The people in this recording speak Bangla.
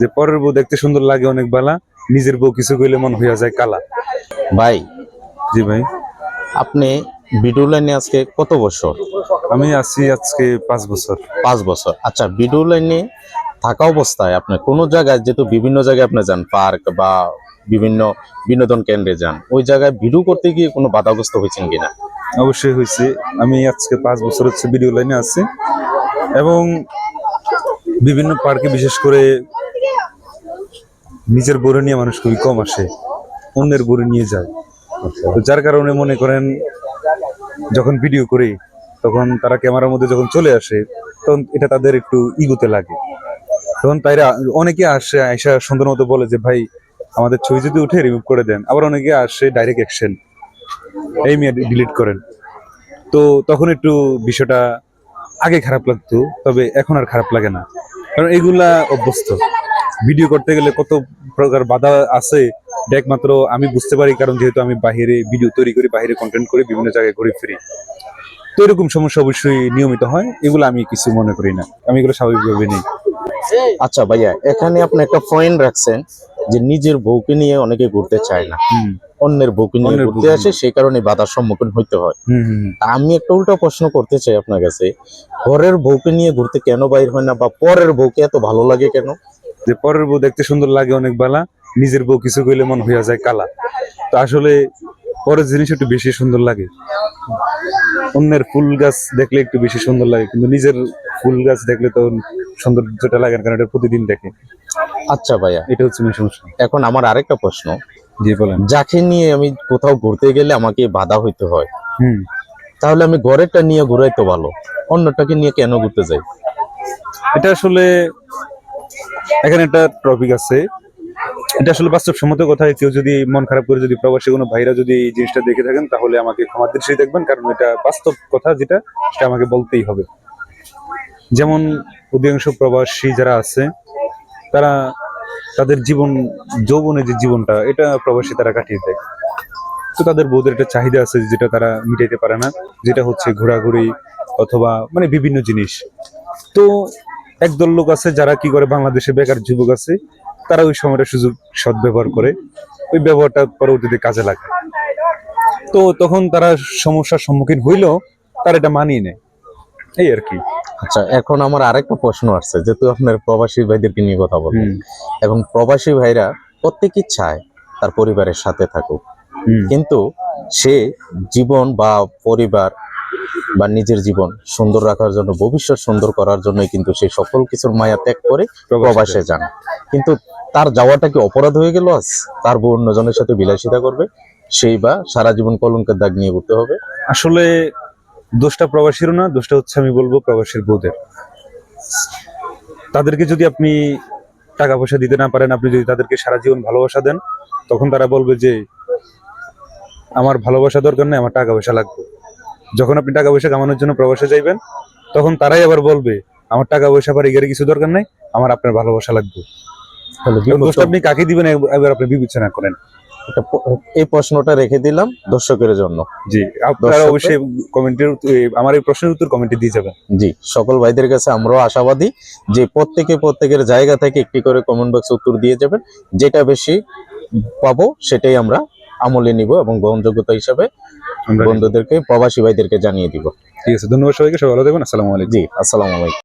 যে পরের বউ দেখতে সুন্দর লাগে অনেক বালা নিজের বউ কিছু কইলে মন হইয়া যায় কালা। ভাই জি ভাই। আপনি ভিডিও লাইনে আজকে কত বছর? আমি আছি আজকে পাঁচ বছর। পাঁচ বছর। আচ্ছা ভিডিও লাইনে থাকা অবস্থায় আপনি কোনো জায়গায় যেহেতু বিভিন্ন জায়গায় আপনি যান পার্ক বা বিভিন্ন বিনোদন কেন্দ্রে যান ওই জায়গায় ভিডিও করতে গিয়ে কোনো বাধাগ্রস্ত হয়েছেন কিনা? অবশ্যই হয়েছে। আমি আজকে পাঁচ বছর হচ্ছে ভিডিও লাইনে আছি। এবং বিভিন্ন পার্কে বিশেষ করে নিজের বরে নিয়ে মানুষ খুবই কম আসে, অন্যের বরে নিয়ে যায়। তো যার কারণে মনে করেন, যখন ভিডিও করি, তখন তারা ক্যামেরার মধ্যে যখন চলে আসে, তখন এটা তাদের একটু ইগোতে লাগে। তখন তাইরা অনেকে আসে, আইসা সুন্দর মতো বলে যে, ভাই, আমাদের ছবি যদি উঠে রিমুভ করে দেন। আবার অনেকে আসে ডাইরেক্ট অ্যাকশন এই মেয়ে ডিলিট করেন। তো তখন একটু বিষয়টা আগে খারাপ লাগতো, তবে এখন আর খারাপ লাগে না। কারণ এগুলা অভ্যস্ত। ভিডিও করতে গেলে কত প্রকার বাধা আছে এটা একমাত্র আমি বুঝতে পারি কারণ যেহেতু আমি বাইরে ভিডিও তৈরি করি বাইরে কন্টেন্ট করি বিভিন্ন জায়গায় ঘুরে ফিরি। তো এরকম সমস্যা অবশ্যই নিয়মিত হয় এগুলো আমি কিছু মনে করি না। আমি এগুলো স্বাভাবিকভাবে নিই। আচ্ছা ভাইয়া এখানে আপনি একটা পয়েন্ট রাখছেন যে নিজের বউকে নিয়ে অনেকে ঘুরতে চায় না। অন্যের বউকে নিয়ে ঘুরতে আসে সেই কারণে বাধার সম্মুখীন হইতে হয়। আমি একটা উল্টা প্রশ্ন করতে চাই আপনার কাছে। ঘরের বউকে নিয়ে ঘুরতে কেন বাইর হয় না বা পরের বউকে এত ভালো লাগে কেন? যে পরের বউ দেখতে সুন্দর লাগে অনেক বালা নিজের বউ কিছু কইলে মন হইয়া যায় কালা। তো আসলে পরের জিনিস একটু বেশি সুন্দর লাগে। অন্যের ফুল গাছ দেখলে একটু বেশি সুন্দর লাগে কিন্তু নিজের ফুল গাছ দেখলে তো সৌন্দর্যটা লাগে না কারণ এটা প্রতিদিন দেখে। আচ্ছা ভাইয়া। এটা হচ্ছে মেন সমস্যা। এখন আমার আরেকটা প্রশ্ন। জি বলেন। যাকে নিয়ে আমি কোথাও ঘুরতে গেলে আমাকে বাধা হইতে হয় হুম। তাহলে আমি ঘরেরটা নিয়ে ঘুরাই তো ভালো অন্যটাকে নিয়ে কেন ঘুরতে যাই? এটা আসলে এখানে একটা টপিক আছে। এটা আসলে বাস্তবসম্মত কথা কেউ যদি মন খারাপ করে যদি প্রবাসী কোনো ভাইরা যদি এই জিনিসটা দেখে থাকেন, তাহলে আমাকে ক্ষমার দৃষ্টি দেখবেন, কারণ এটা বাস্তব কথা যেটা, সেটা আমাকে বলতেই হবে। যেমন অধিকাংশ প্রবাসী যারা আছে, তারা তাদের জীবন যৌবনে যে জীবনটা, এটা প্রবাসী তারা কাটিয়ে দেয়। তো তাদের বউদের একটা চাহিদা আছে যেটা তারা মিটাইতে পারে না, যেটা হচ্ছে ঘোরাঘুরি অথবা মানে বিভিন্ন জিনিস। তো একদল লোক আছে যারা কি করে বাংলাদেশে বেকার যুবক আছে তারা ওই সময়টা সুযোগ সদ্ব্যবহার করে ওই ব্যবহারটা পরবর্তীতে কাজে লাগে তো তখন তারা সমস্যার সম্মুখীন হইলেও তারা এটা মানিয়ে নেয়। এই আর কি। আচ্ছা এখন আমার আরেকটা প্রশ্ন আসছে যেহেতু আপনার প্রবাসী ভাইদেরকে নিয়ে কথা বলবেন হুম, এখন প্রবাসী ভাইরা প্রত্যেকেই চায় তার পরিবারের সাথে থাকুক। কিন্তু সে জীবন বা পরিবার বা নিজের জীবন সুন্দর রাখার জন্য ভবিষ্যৎ সুন্দর করার জন্যই কিন্তু সেই সকল কিছুর মায়া ত্যাগ করে প্রবাসে যান। কিন্তু তার যাওয়াটা কি অপরাধ হয়ে গেল আজ? তার বউ অন্যজনের সাথে বিলাসিতা করবে? সেই বা সারা জীবন কলঙ্কের দাগ নিয়ে ঘুরতে হবে? আসলে দোষটা প্রবাসীরও না দোষটা হচ্ছে আমি বলব প্রবাসীর বউদের তাদেরকে যদি আপনি টাকা পয়সা দিতে না পারেন আপনি যদি তাদেরকে সারা জীবন ভালোবাসা দেন তখন তারা বলবে যে আমার ভালোবাসা দরকার নেই আমার টাকা পয়সা লাগবে। যখন আপনি টাকা পয়সা কামানোর জন্য প্রবাসে যাইবেন তখন তারাই আবার বলবে আমার টাকা পয়সা বা এগারে কিছু দরকার নাই আমার আপনার ভালোবাসা লাগবে। দোষটা আপনি কাকে দিবেন এবার আপনি বিবেচনা করেন। এই প্রশ্নটা রেখে দিলাম দর্শকের জন্য। জি আপনারা অবশ্যই কমেন্টের আমার এই প্রশ্নের উত্তর কমেন্টে দিয়ে যাবেন। জি সকল ভাইদের কাছে আমরাও আশাবাদী যে প্রত্যেকে প্রত্যেকের জায়গা থেকে একটি করে কমেন্ট বক্সে উত্তর দিয়ে যাবেন। যেটা বেশি পাবো সেটাই আমরা আমলে নিব এবং গ্রহণযোগ্যতা হিসাবে বন্ধুদেরকে প্রবাসী ভাইদেরকে জানিয়ে দিব। ঠিক আছে ধন্যবাদ সবাইকে সবাই ভালো থাকবেন আসসালামু আলাইকুম। জি আসসালামু আলাইকুম।